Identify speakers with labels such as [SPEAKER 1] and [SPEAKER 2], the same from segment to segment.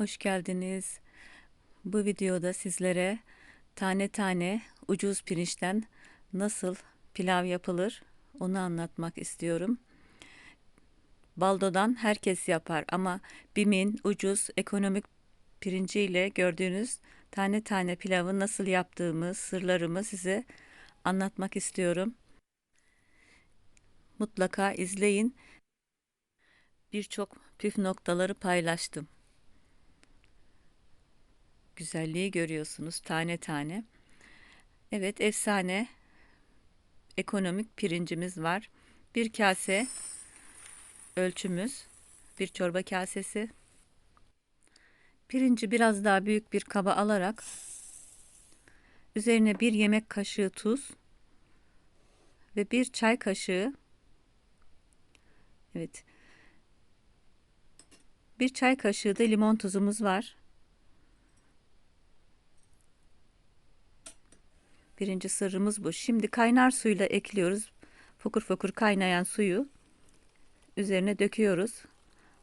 [SPEAKER 1] Hoş geldiniz. Bu videoda sizlere tane tane ucuz pirinçten nasıl pilav yapılır onu anlatmak istiyorum. Baldo'dan herkes yapar ama BİM'in ucuz ekonomik pirinciyle gördüğünüz tane tane pilavı nasıl yaptığımı, sırlarımı size anlatmak istiyorum. Mutlaka izleyin. Birçok püf noktaları paylaştım güzelliği görüyorsunuz tane tane. Evet efsane ekonomik pirincimiz var. Bir kase ölçümüz, bir çorba kasesi. Pirinci biraz daha büyük bir kaba alarak üzerine bir yemek kaşığı tuz ve bir çay kaşığı evet bir çay kaşığı da limon tuzumuz var. Birinci sırrımız bu. Şimdi kaynar suyla ekliyoruz. Fokur fokur kaynayan suyu üzerine döküyoruz.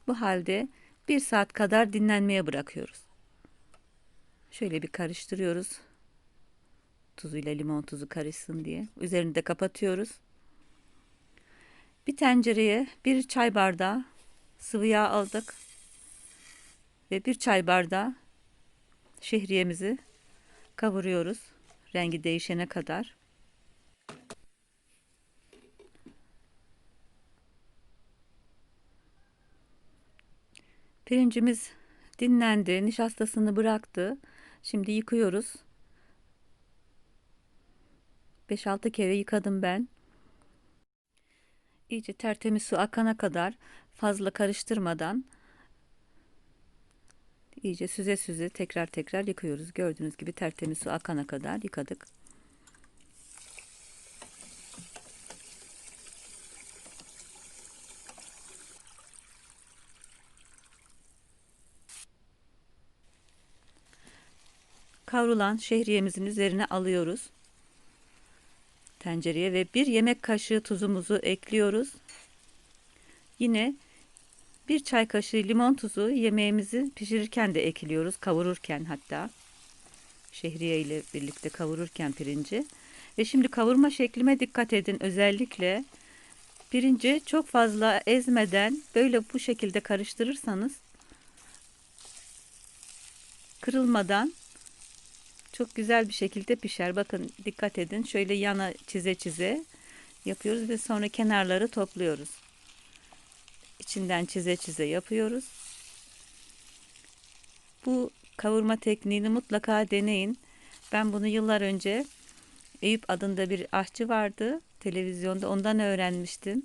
[SPEAKER 1] Bu halde bir saat kadar dinlenmeye bırakıyoruz. Şöyle bir karıştırıyoruz. Tuzuyla limon tuzu karışsın diye. Üzerini de kapatıyoruz. Bir tencereye bir çay bardağı sıvı yağ aldık. Ve bir çay bardağı şehriyemizi kavuruyoruz rengi değişene kadar. Pirincimiz dinlendi, nişastasını bıraktı. Şimdi yıkıyoruz. 5-6 kere yıkadım ben. İyice tertemiz su akana kadar fazla karıştırmadan iyice süze süze tekrar tekrar yıkıyoruz. Gördüğünüz gibi tertemiz su akana kadar yıkadık. Kavrulan şehriyemizin üzerine alıyoruz. Tencereye ve bir yemek kaşığı tuzumuzu ekliyoruz. Yine bir çay kaşığı limon tuzu yemeğimizi pişirirken de ekliyoruz. Kavururken hatta. Şehriye ile birlikte kavururken pirinci. Ve şimdi kavurma şeklime dikkat edin. Özellikle pirinci çok fazla ezmeden böyle bu şekilde karıştırırsanız kırılmadan çok güzel bir şekilde pişer. Bakın dikkat edin. Şöyle yana çize çize yapıyoruz ve sonra kenarları topluyoruz içinden çize çize yapıyoruz. Bu kavurma tekniğini mutlaka deneyin. Ben bunu yıllar önce Eyüp adında bir aşçı vardı. Televizyonda ondan öğrenmiştim.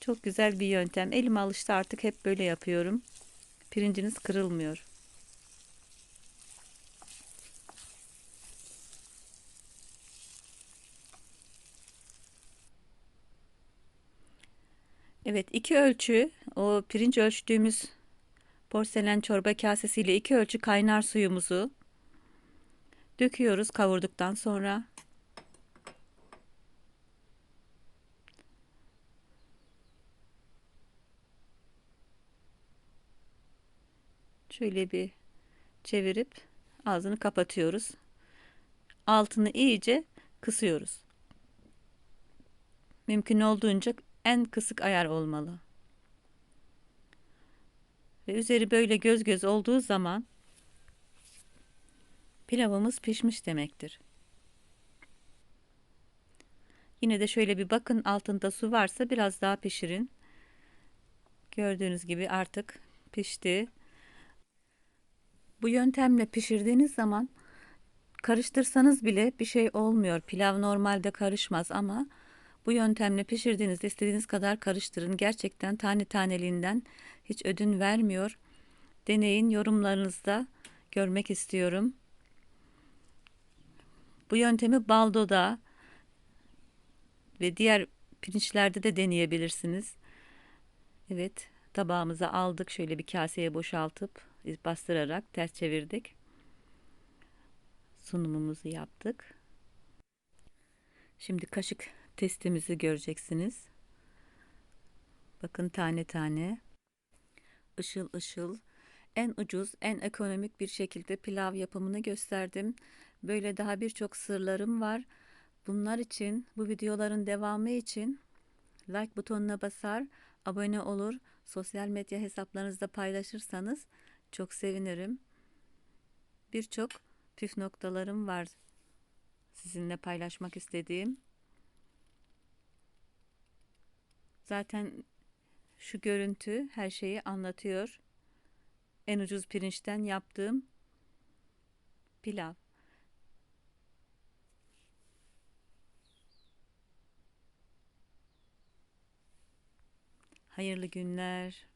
[SPEAKER 1] Çok güzel bir yöntem. Elim alıştı artık hep böyle yapıyorum. Pirinciniz kırılmıyor. Evet iki ölçü o pirinç ölçtüğümüz porselen çorba kasesiyle iki ölçü kaynar suyumuzu döküyoruz kavurduktan sonra. Şöyle bir çevirip ağzını kapatıyoruz. Altını iyice kısıyoruz. Mümkün olduğunca en kısık ayar olmalı. Ve üzeri böyle göz göz olduğu zaman pilavımız pişmiş demektir. Yine de şöyle bir bakın altında su varsa biraz daha pişirin. Gördüğünüz gibi artık pişti. Bu yöntemle pişirdiğiniz zaman karıştırsanız bile bir şey olmuyor. Pilav normalde karışmaz ama bu yöntemle pişirdiğinizde istediğiniz kadar karıştırın. Gerçekten tane taneliğinden hiç ödün vermiyor. Deneyin yorumlarınızda görmek istiyorum. Bu yöntemi baldoda ve diğer pirinçlerde de deneyebilirsiniz. Evet tabağımıza aldık. Şöyle bir kaseye boşaltıp bastırarak ters çevirdik. Sunumumuzu yaptık. Şimdi kaşık testimizi göreceksiniz. Bakın tane tane. ışıl ışıl en ucuz, en ekonomik bir şekilde pilav yapımını gösterdim. Böyle daha birçok sırlarım var. Bunlar için, bu videoların devamı için like butonuna basar, abone olur, sosyal medya hesaplarınızda paylaşırsanız çok sevinirim. Birçok püf noktalarım var sizinle paylaşmak istediğim. Zaten şu görüntü her şeyi anlatıyor. En ucuz pirinçten yaptığım pilav. Hayırlı günler.